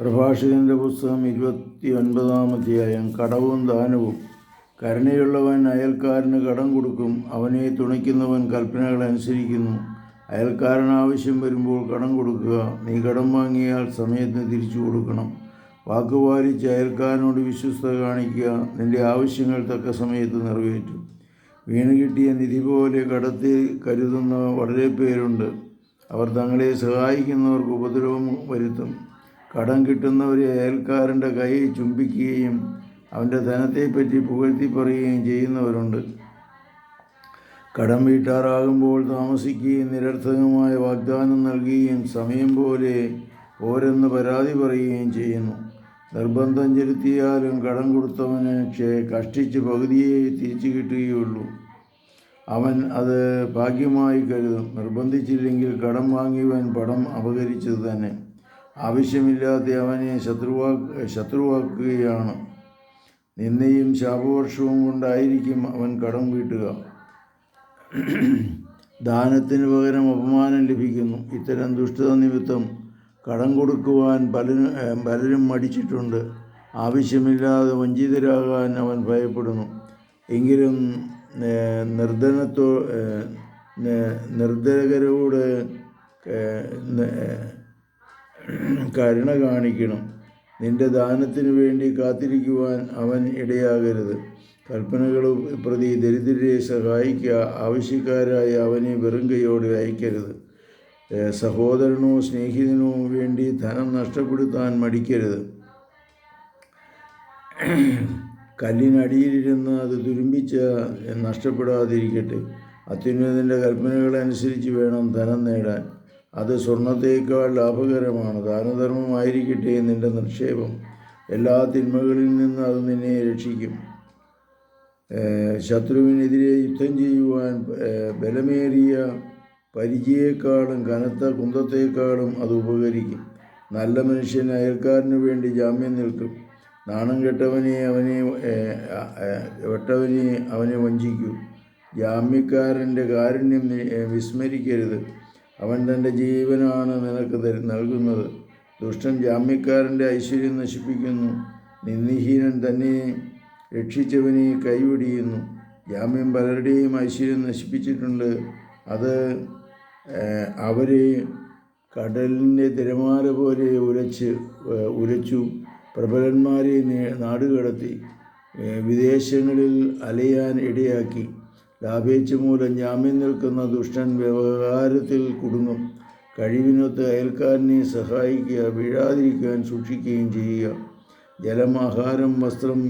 പ്രഭാഷകന്റെ പുസ്തകം ഇരുപത്തി ഒൻപതാം അധ്യായം. കടവും ദാനവും. കരുണയുള്ളവൻ അയൽക്കാരന് കടം കൊടുക്കും. അവനെ തുണയ്ക്കുന്നവൻ കൽപ്പനകൾ അനുസരിക്കുന്നു. അയൽക്കാരൻ ആവശ്യം വരുമ്പോൾ കടം കൊടുക്കുക. നീ കടം വാങ്ങിയാൽ സമയത്തിന് തിരിച്ചു കൊടുക്കണം. വാക്കുപാലിച്ച് അയൽക്കാരനോട് വിശ്വസ്ത കാണിക്കുക. നിന്റെ ആവശ്യങ്ങൾ തക്ക സമയത്ത് നിറവേറ്റും. വീണ് കിട്ടിയ നിധി പോലെ കടത്തിൽ കരുതുന്ന വളരെ പേരുണ്ട്. അവർ തങ്ങളെ സഹായിക്കുന്നവർക്ക് ഉപദ്രവം വരുത്തും. കടം കിട്ടുന്ന ഒരു അയൽക്കാരന്റെ കൈ ചുംബിക്കുകയും അവന്റെ ധനത്തെപ്പറ്റി പുകഴ്ത്തി പറയുകയും ചെയ്യുന്നവരുണ്ട്. കടം വീട്ടാറാകുമ്പോൾ താമസിക്കുകയും നിരർത്ഥകമായ വാഗ്ദാനം നൽകുകയും സമയം പോലെ ഓരെന്ന് പരാതി പറയുകയും ചെയ്യുന്നു. നിർബന്ധം ചെലുത്തിയാലും കടം കൊടുത്തവന് ക്ഷേ കഷ്ടിച്ച് പകുതിയെ തിരിച്ചു കിട്ടുകയുള്ളൂ. അവൻ അത് ഭാഗ്യമായി കരുതും. നിർബന്ധിച്ചില്ലെങ്കിൽ കടം വാങ്ങിയവൻ പണം അപകരിച്ചത് തന്നെ. ആവശ്യമില്ലാത്ത അവനെ ശത്രുവാ ശത്രുവാക്കുകയാണ്. നിന്നയും ശാപവർഷവും കൊണ്ടായിരിക്കും അവൻ കടം വീട്ടുക. ദാനത്തിന് പകരം അപമാനം ലഭിക്കുന്നു. ഇത്തരം ദുഷ്ടത നിമിത്തം കടം കൊടുക്കുവാൻ പലരും പലരും മടിച്ചിട്ടുണ്ട്. ആവശ്യമില്ലാതെ വഞ്ചിതരാകാൻ അവൻ ഭയപ്പെടുന്നു. എങ്കിലും നിർധനത്തോ ഏഹ് ന- നിർധനകരോട് ഏഹ് ന- കരുണ കാണിക്കണം. നിന്റെ ദാനത്തിനു വേണ്ടി കാത്തിരിക്കുവാൻ അവൻ ഇടയാകരുത്. കൽപ്പനകൾ പ്രതി ദരിദ്രരെ സഹായിക്കുക ആവശ്യക്കാരായ അവനെ വെറും കൈയോടെ അയക്കരുത്. സഹോദരനോ സ്നേഹിതനോ വേണ്ടി ധനം നഷ്ടപ്പെടുത്താൻ മടിക്കരുത്. കല്ലിനടിയിലിരുന്ന് അത് തുരുമ്പിച്ച നഷ്ടപ്പെടാതിരിക്കട്ടെ. അത്യുന്നതിന്റെ കൽപ്പനകളനുസരിച്ച് വേണം ധനം നേടാൻ. അത് സ്വർണത്തേക്കാൾ ലാഭകരമാണ്. ദാനധർമ്മമായിരിക്കട്ടെ നിന്റെ നിക്ഷേപം. എല്ലാ തിന്മകളിൽ നിന്ന് അത് നിന്നെ രക്ഷിക്കും. ശത്രുവിനെതിരെ യുദ്ധം ചെയ്യുവാൻ ബലമേറിയ പരിചയേക്കാളും കനത്ത കുന്തത്തേക്കാളും അത് ഉപകരിക്കും. നല്ല മനുഷ്യൻ അയൽക്കാരന് വേണ്ടി ജാമ്യം നിൽക്കും. നാണം കെട്ടവനെ അവനെ വെട്ടവനെ അവനെ വഞ്ചിക്കൂ. ജാമ്യക്കാരന്റെ കാരുണ്യം വിസ്മരിക്കരുത്. അവൻ തന്റെ ജീവനാണ് നിനക്ക് തരു നൽകുന്നത്. ദുഷ്ടൻ ജാമ്യക്കാരന്റെ ഐശ്വര്യം നശിപ്പിക്കുന്നു. നിന്ദിഹീനൻ തന്നെ രക്ഷിച്ചവനെ കൈവിടിയുന്നു. ജാമ്യം പലരുടെയും ഐശ്വര്യം നശിപ്പിച്ചിട്ടുണ്ട്. അത് അവരെ കടലിന്റെ തിരമാല പോലെ ഉരച്ച് ഉരച്ചു പ്രബലന്മാരെ നാടുകടത്തി വിദേശങ്ങളിൽ അലയാൻ ഇടയാക്കി. ലാഭേച്ഛ മൂലം ജാമ്യം നിൽക്കുന്ന ദുഷ്ടൻ വ്യവഹാരത്തിൽ കുടുങ്ങും. കഴിവിനൊത്ത് അയൽക്കാരനെ സഹായിക്കുക വീഴാതിരിക്കാൻ സൂക്ഷിക്കുകയും ചെയ്യുക. ജലം ആഹാരം വസ്ത്രം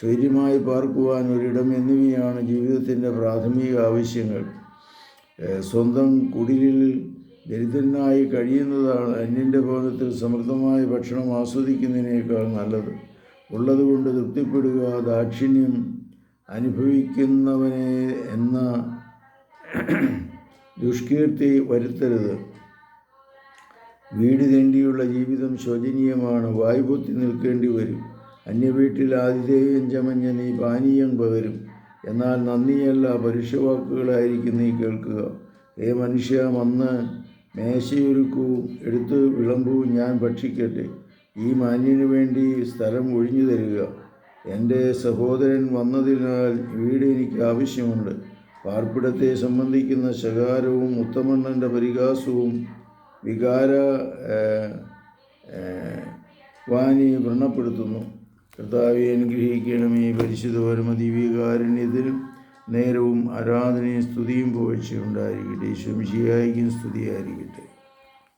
സ്വര്യമായി പാർക്കുവാൻ ഒരിടം എന്നിവയാണ് ജീവിതത്തിന്റെ പ്രാഥമിക ആവശ്യങ്ങൾ. സ്വന്തം കുടിലിൽ ദരിദ്രനായി കഴിയുന്നതാണ് അന്യന്റെ ഭവനത്തിൽ സമൃദ്ധമായ ഭക്ഷണം ആസ്വദിക്കുന്നതിനേക്കാൾ നല്ലത്. ഉള്ളതുകൊണ്ട് തൃപ്തിപ്പെടുക ദാക്ഷിണ്യം അനുഭവിക്കുന്നവനെ എന്ന ദുഷ്കീർത്തി വരുത്തരുത്. വീട് തേണ്ടിയുള്ള ജീവിതം ശോചനീയമാണ്. വായ്പൊത്തി നിൽക്കേണ്ടി വരും. അന്യവീട്ടിൽ ആതിഥേയം ചമഞ്ഞ നീ പാനീയം പകരും. എന്നാൽ നന്ദിയല്ല പരുഷവാക്കുകളായിരിക്കും നീ കേൾക്കുക. ഏ മനുഷ്യ വന്ന് മേശയൊരുക്കൂ എടുത്ത് വിളമ്പൂ ഞാൻ ഭക്ഷിക്കട്ടെ. ഈ മാന്യനു വേണ്ടി സ്ഥലം ഒഴിഞ്ഞു തരിക. എന്റെ സഹോദരൻ വന്നതിനാൽ വീട് എനിക്ക് ആവശ്യമുണ്ട്. പാർപ്പിടത്തെ സംബന്ധിക്കുന്ന ശകാരവും ഉത്തമണ്ണന്റെ പരിഹാസവും വികാര വാനി വ്രണപ്പെടുത്തുന്നു. കർത്താവെ അനുഗ്രഹിക്കണമേ. പരിശുദ്ധ പരമദിവ്യകാരുണ്യത്തിനും നേരവും ആരാധനയും സ്തുതിയും പോഴ്ചയുണ്ടായിരിക്കട്ടെ ശംശിയായിരിക്കും സ്തുതിയായിരിക്കട്ടെ.